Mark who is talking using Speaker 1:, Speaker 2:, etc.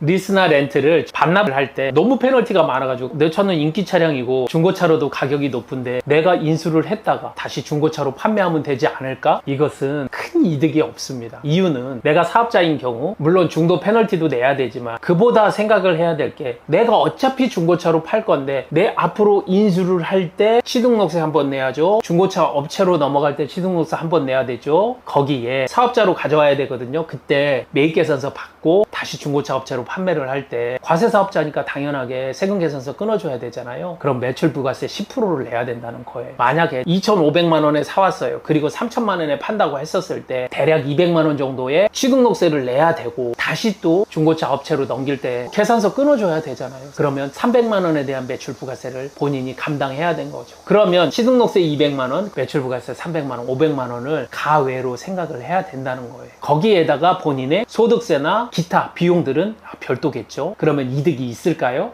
Speaker 1: 리스나 렌트를 반납을 할 때 너무 페널티가 많아가지고 내 차는 인기 차량이고 중고차로도 가격이 높은데 내가 인수를 했다가 다시 중고차로 판매하면 되지 않을까? 이것은 큰 이득이 없습니다. 이유는 내가 사업자인 경우 물론 중도 페널티도 내야 되지만 그보다 생각을 해야 될 게 내가 어차피 중고차로 팔 건데 내 앞으로 인수를 할 때 취등록세 한번 내야죠. 중고차 업체로 넘어갈 때 취등록세 한번 내야 되죠. 거기에 사업자로 가져와야 되거든요. 그때 매입계산서 받고 다시 중고차 업체로 판매를 할 때 과세 사업자니까 당연하게 세금 계산서 끊어줘야 되잖아요. 그럼 매출 부가세 10%를 내야 된다는 거예요. 만약에 2,500만 원에 사왔어요. 그리고 3천만 원에 판다고 했었을 때 대략 200만 원 정도의 취등록세를 내야 되고 다시 또 중고차 업체로 넘길 때 계산서 끊어줘야 되잖아요. 그러면 300만 원에 대한 매출 부가세를 본인이 감당해야 된 거죠. 그러면 취등록세 200만 원, 매출 부가세 300만 원, 500만 원을 가외로 생각을 해야 된다는 거예요. 거기에다가 본인의 소득세나 기타 비용들은 별도겠죠. 그러면 이득이 있을까요?